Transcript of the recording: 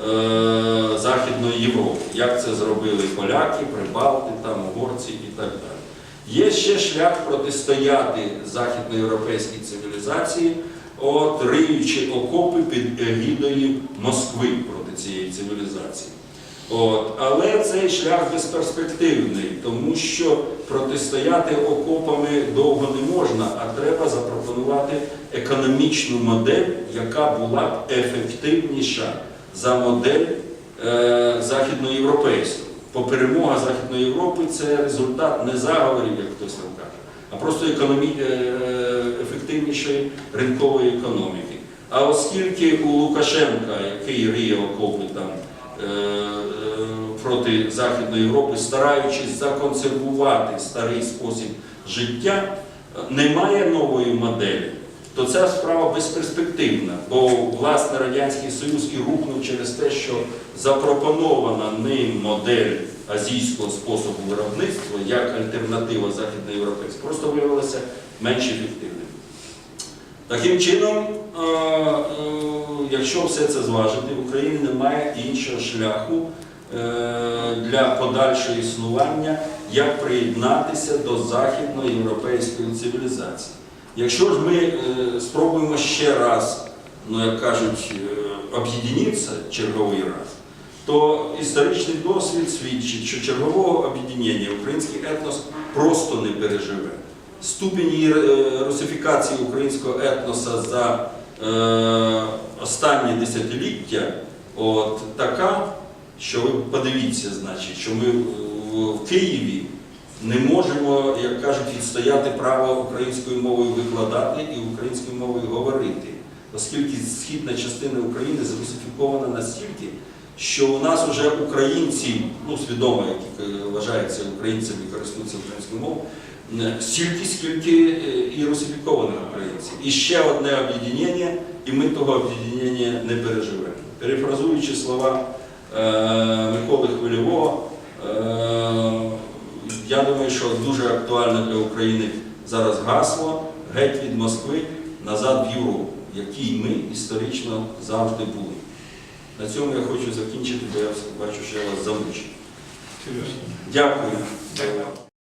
е, Західної Європи. Як це зробили поляки, прибалти, там, угорці і так далі. Є ще шлях протистояти західноєвропейській цивілізації, от, риючи окопи під егідою Москви проти цієї цивілізації. От, але цей шлях безперспективний, тому що протистояти окопами довго не можна, а треба запропонувати економічну модель, яка була б ефективніша за модель е, західноєвропейську. Бо перемога Західної Європи це результат не заговорів, як хтось там каже, а просто економі... е, ефективнішої ринкової економіки. А оскільки у Лукашенка, який ріє окопи там е, е, проти Західної Європи, стараючись законсервувати старий спосіб життя, немає нової моделі, то ця справа безперспективна, бо власне Радянський Союз і рухнув через те, що запропонована ним модель азійського способу виробництва як альтернатива західноєвропейській, просто виявилася менш ефективною. Таким чином, е, е, якщо все це зважити, в Україні немає іншого шляху е, для подальшого існування, як приєднатися до західноєвропейської цивілізації. Якщо ж ми е, спробуємо ще раз, ну як кажуть, е, об'єднатися черговий раз, то історичний досвід свідчить, що чергового об'єднання український етнос просто не переживе. Ступінь е, русифікації українського етноса за е, останні десятиліття от, така, що ви подивіться, значить, що ми в Києві не можемо, як кажуть, відстояти право українською мовою викладати і українською мовою говорити, оскільки східна частина України зрусифікована настільки, що у нас вже українці, ну свідомо, які е, вважаються українцями і користуються українською мовою, стільки, скільки е, і русифікованих українців. І ще одне об'єднання, і ми того об'єднання не переживемо. Перефразуючи слова е, що дуже актуальне для України зараз гасло геть від Москви назад в Європу, якій ми історично завжди були. На цьому я хочу закінчити, бо я бачу, що я вас замучив. Дякую.